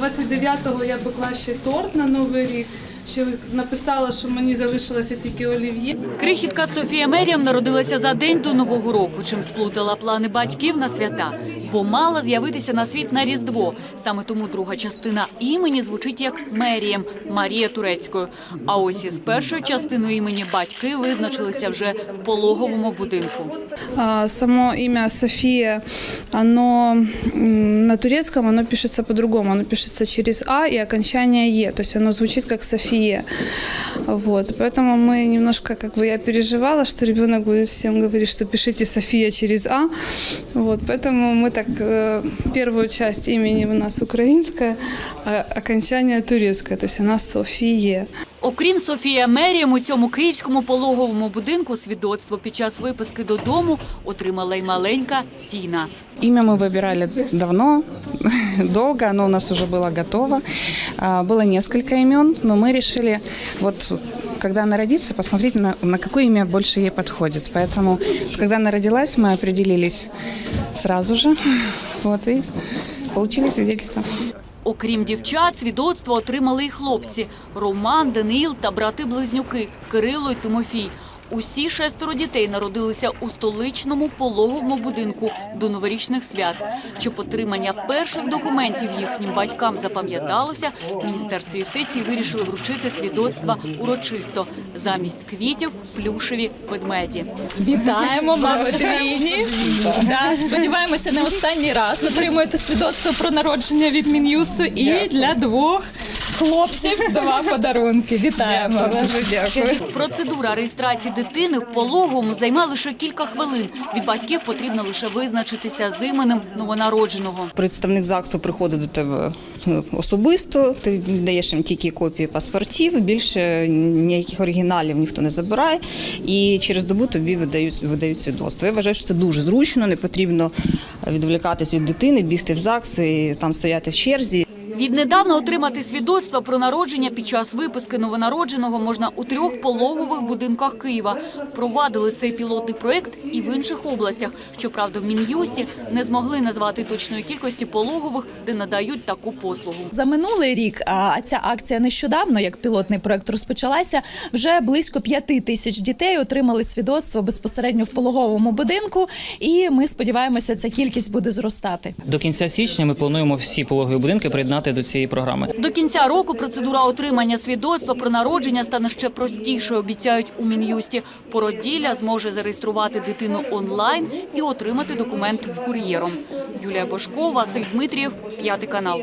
29-го я пекла ще торт на Новий рік. Ще написала, що мені залишилося тільки олів'є. Крихітка Софія Меріам народилася за день до Нового року, чим сплутала плани батьків на свята, бо мала з'явитися на світ на Різдво. Саме тому друга частина імені звучить як Меріям Марія Турецькою. А ось із першою частиною імені батьки визначилися вже в пологовому будинку. А, Само имя София, оно м, на турецком оно пишется по-другому. Оно пишется через А и окончание Е. То есть оно звучит как София. Вот. Поэтому мы немножко, как бы я переживала, что ребенок будет всем говорить, что пишите София через А. Вот. Поэтому мы так э, первую часть имени у нас украинская, а окончание турецкое. То есть она София. Окрім Софія Меріям, у цьому київському пологовому будинку свідоцтво під час виписки додому отримала й маленька Тіна. Имя мы выбирали давно, долго, оно у нас уже было готово. А, Было несколько имен, но мы решили, вот когда она родится, посмотреть, на, на какое имя больше ей подходит. Поэтому, вот когда она родилась, мы определились сразу же. Вот, и получили свидетельство. Окрім дівчат, свідоцтво отримали й хлопці – Роман, Даниїл та брати-близнюки – Кирило й Тимофій. Усі шестеро дітей народилися у столичному пологовому будинку до новорічних свят. Щоб отримання перших документів їхнім батькам запам'яталося, в Міністерстві юстиції вирішили вручити свідоцтва урочисто. Замість квітів – плюшеві ведмеді. Вітаємо, мами Двійні. Да, сподіваємося, не останній раз отримуєте свідоцтво про народження від Мін'юсту і для двох хлопців два подарунки. Вітаємо вас. Процедура реєстрації дитини в пологовому займає лише кілька хвилин. Від батьків потрібно лише визначитися з іменем новонародженого. Представник ЗАГСу приходить до тебе е, особисто, ти даєш їм тільки копії паспортів, більше ніяких оригіналів ніхто не забирає, і через добу тобі видають, видають свідоцтво. Я вважаю, що це дуже зручно, не потрібно відволікатись від дитини, бігти в ЗАГС і там стояти в черзі. Віднедавна отримати свідоцтво про народження під час виписки новонародженого можна у трьох пологових будинках Києва. Впровадили цей пілотний проєкт і в інших областях. Щоправда, в Мін'юсті не змогли назвати точної кількості пологових, де надають таку послугу. За минулий рік, а ця акція нещодавно, як пілотний проект розпочалася, вже близько п'яти тисяч дітей отримали свідоцтво безпосередньо в пологовому будинку. І ми сподіваємося, ця кількість буде зростати. До кінця січня ми плануємо всі пологові будинки приєднати до цієї програми. До кінця року процедура отримання свідоцтва про народження стане ще простішою, обіцяють у Мін'юсті. Породілля зможе зареєструвати дитину онлайн і отримати документ кур'єром. Юлія Бошко, Василь Дмитрієв, п'ятий канал.